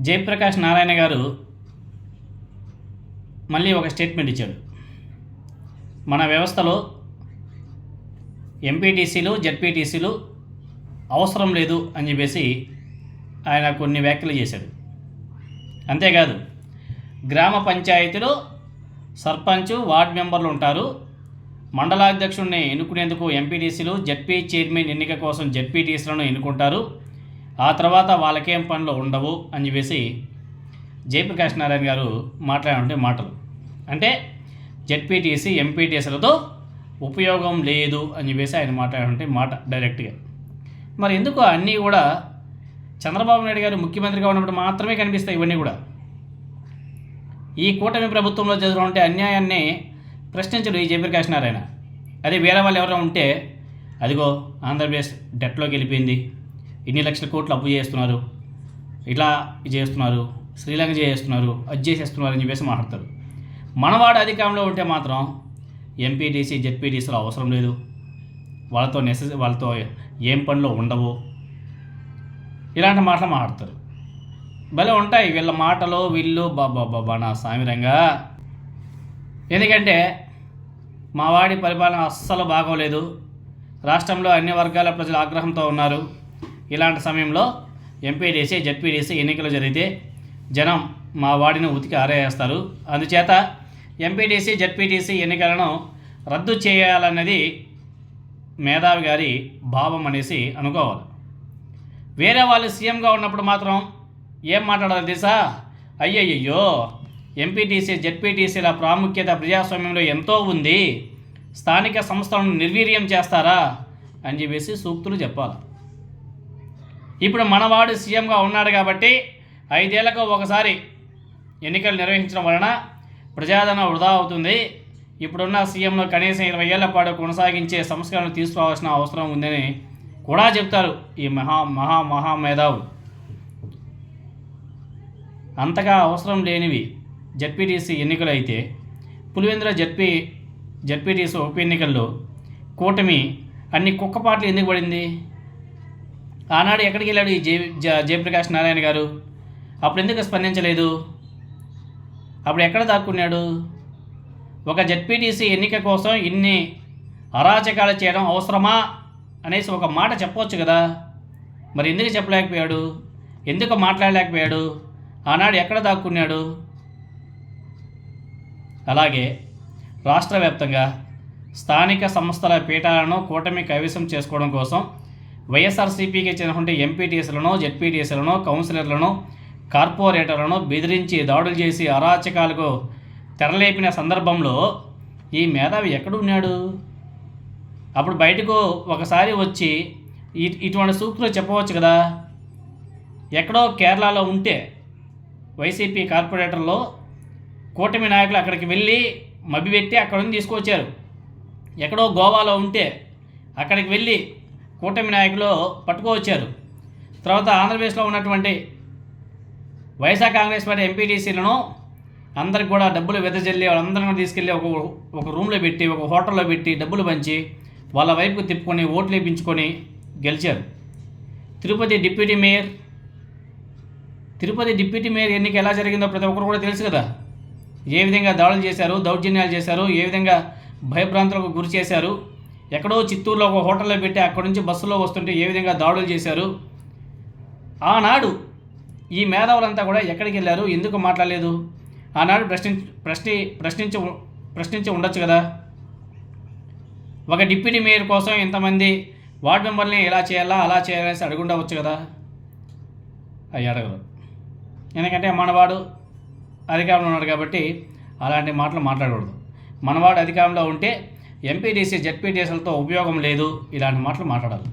జయప్రకాష్ నారాయణ గారు మళ్ళీ ఒక స్టేట్మెంట్ ఇచ్చాడు. మన వ్యవస్థలో ఎంపీటీసీలు జెడ్పీటీసీలు అవసరం లేదు అని చెప్పేసి ఆయన కొన్ని వ్యాఖ్యలు చేశాడు. అంతేకాదు గ్రామ పంచాయతీలో సర్పంచ్ వార్డ్ మెంబర్లు ఉంటారు. మండలాధ్యక్షుడిని ఎన్నుకునేందుకు ఎంపీటీసీలు జెడ్పీ చైర్మన్ ఎన్నిక కోసం జడ్పీటీసీలను ఎన్నుకుంటారు. ఆ తర్వాత వాళ్ళకేం పనులు ఉండవు అని చెప్పేసి జయప్రకాష్ నారాయణ గారు మాట్లాడే మాటలు. అంటే జెడ్పీటీసీ ఎంపీటీసీలతో ఉపయోగం లేదు అని చెప్పేసి ఆయన మాట్లాడే మాట డైరెక్ట్గా. మరి ఎందుకు అన్నీ కూడా చంద్రబాబు నాయుడు గారు ముఖ్యమంత్రిగా ఉన్నప్పుడు మాత్రమే కనిపిస్తాయి ఇవన్నీ కూడా? ఈ కూటమి ప్రభుత్వంలో జరుగుతుంటే అన్యాయాన్ని ప్రశ్నించడు ఈ జయప్రకాష్ నారాయణ అదే వేరే వాళ్ళు ఎవరైనా ఉంటే అదిగో ఆంధ్రప్రదేశ్ డెట్లోకి వెళ్ళిపోయింది. ఇన్ని లక్షల కోట్లు అప్పు చేస్తున్నారు? ఇట్లా ఇది చేస్తున్నారు? శ్రీలంక చేస్తున్నారు అది చేసేస్తున్నారు అని చెప్పేసి మాట్లాడతారు. మనవాడు అధికారంలో ఉంటే మాత్రం ఎంపీటీసీ జెడ్పీటీసీలు అవసరం లేదు. వాళ్ళతో నెసెస్ వాళ్ళతో ఏం పనులు ఉండవు. ఇలాంటి మాటలు మాట్లాడతారు. భలే ఉంటాయి వీళ్ళ మాటలు వీళ్ళు బాబా బాబా నా సామిరంగా ఎందుకంటే మా వాడి పరిపాలన అస్సలు బాగోలేదు. రాష్ట్రంలో అన్ని వర్గాల ప్రజలు ఆగ్రహంతో ఉన్నారు. ఇలాంటి సమయంలో ఎంపీడీసీ జడ్పీడీసీ ఎన్నికలు జరిగితే జనం మా వాడిని ఉతికి ఆరేస్తారు. అందుచేత ఎంపీటీసీ జెడ్పీటీసీ ఎన్నికలను రద్దు చేయాలన్నది మేధావి గారి భావం అనేసి అనుకోవాలి. వేరే వాళ్ళు సీఎంగా ఉన్నప్పుడు మాత్రం ఏం మాట్లాడాలి తెలుసా? అయ్యయ్యో ఎంపీటీసీ జడ్పీటీసీల ప్రాముఖ్యత ప్రజాస్వామ్యంలో ఎంతో ఉంది. స్థానిక సంస్థలను నిర్వీర్యం చేస్తారా? అని చెప్పేసి సూక్తులు చెప్పాలి. ఇప్పుడు మనవాడు సీఎంగా ఉన్నాడు కాబట్టి ఐదేళ్ళకు ఒకసారి ఎన్నికలు నిర్వహించడం వలన ప్రజాదరణ వృధా అవుతుంది. ఇప్పుడున్న సీఎంను కనీసం ఇరవై ఏళ్ళ పాటు కొనసాగించే సంస్కరణలు తీసుకోవాల్సిన అవసరం ఉందని కూడా చెప్తారు ఈ మహా మహా మహా మేధావు. అంతగా అవసరం లేనివి జడ్పీటీసీ ఎన్నికలు అయితే పులివెందుల జడ్పీ జడ్పీటీసీ ఉప ఎన్నికల్లో కూటమి అన్ని కుక్కపాట్లు ఎందుకు పడింది? ఆనాడు ఎక్కడికి వెళ్ళాడు ఈ జే జ- జయప్రకాష్ నారాయణ గారు? అప్పుడు ఎందుకు స్పందించలేదు? అప్పుడు ఎక్కడ దాక్కున్నాడు? ఒక జడ్పీటీసీ ఎన్నిక కోసం ఇన్ని అరాచకాలు చేయడం అవసరమా అనేసి ఒక మాట చెప్పవచ్చు కదా? మరి ఎందుకు చెప్పలేకపోయాడు? ఎందుకు మాట్లాడలేకపోయాడు? ఆనాడు ఎక్కడ దాక్కున్నాడు? అలాగే రాష్ట్ర వ్యాప్తంగా స్థానిక సంస్థల పీఠాలను కూటమి కైవసం చేసుకోవడం కోసం వైఎస్ఆర్సీపీకి చెందినటువంటి ఎంపీటీసీలను జెడ్పీటీసీలను కౌన్సిలర్లను కార్పొరేటర్లను బెదిరించి దాడులు చేసి అరాచకాలకు తెరలేపిన సందర్భంలో ఈ మేధావి ఎక్కడున్నాడు? అప్పుడు బయటకు ఒకసారి వచ్చి ఇటువంటి సూక్తులు చెప్పవచ్చు కదా? ఎక్కడో కేరళలో ఉంటే వైసీపీ కార్పొరేటర్లో కూటమి నాయకులు అక్కడికి వెళ్ళి మభ్యపెట్టి అక్కడ నుంచి తీసుకొచ్చారు. ఎక్కడో గోవాలో ఉంటే అక్కడికి వెళ్ళి కూటమి నాయకులు పట్టుకోవచ్చారు. తర్వాత ఆంధ్రప్రదేశ్లో ఉన్నటువంటి వైఎస్ఆర్ కాంగ్రెస్ పార్టీ ఎంపీటీసీలను అందరికి కూడా డబ్బులు వెదజల్లి వాళ్ళందరిని తీసుకెళ్ళి ఒక ఒక రూమ్లో పెట్టి ఒక హోటల్లో పెట్టి డబ్బులు పంచి వాళ్ళ వైపుకు తిప్పుకొని ఓట్లు వేయించుకొని గెలిచారు. Tirupati deputy mayor Tirupati deputy mayor ఎన్నిక ఎలా జరిగిందో ప్రతి ఒక్కరు కూడా తెలుసు కదా. ఏ విధంగా దాడులు చేశారు దౌర్జన్యాలు చేశారు ఏ విధంగా భయభ్రాంతులకు గురి చేశారు ఎక్కడో చిత్తూరులో ఒక హోటల్లో పెట్టి అక్కడి నుంచి బస్సులో వస్తుంటే ఏ విధంగా దాడులు చేశారు? ఆనాడు ఈ మేధావులంతా కూడా ఎక్కడికి వెళ్ళారు? ఎందుకు మాట్లాడలేదు? ఆనాడు ప్రశ్నించి ప్రశ్ని ప్రశ్నించి ప్రశ్నించి ఉండొచ్చు కదా? ఒక డిప్యూటీ మేయర్ కోసం ఇంతమంది వార్డు మెంబర్ని ఎలా చేయాలా అలా చేయాలనేసి అడుగుండవచ్చు కదా? అవి అడగరు. ఎందుకంటే మనవాడు అధికారంలో ఉన్నాడు కాబట్టి అలాంటి మాటలు మాట్లాడకూడదు. మనవాడు అధికారంలో ఉంటే ఎంపీటీసీ జెడ్పీటీసీలతో ఉపయోగం లేదు. ఇలాంటి మాటలు మాట్లాడాలి.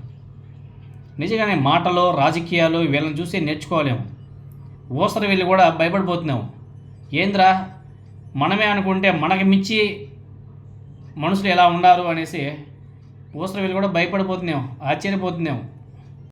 నిజంగానే మాటలు రాజకీయాలు వీళ్ళని చూసి నేర్చుకోలేము. ఊసరి వీళ్ళు కూడా భయపడిపోతున్నాము. ఏంద్రా మనమే అనుకుంటే మనకి మించి మనుషులు ఎలా ఉన్నారు అనేసి ఊసరి వీళ్ళు కూడా భయపడిపోతున్నాం ఆశ్చర్యపోతున్నాం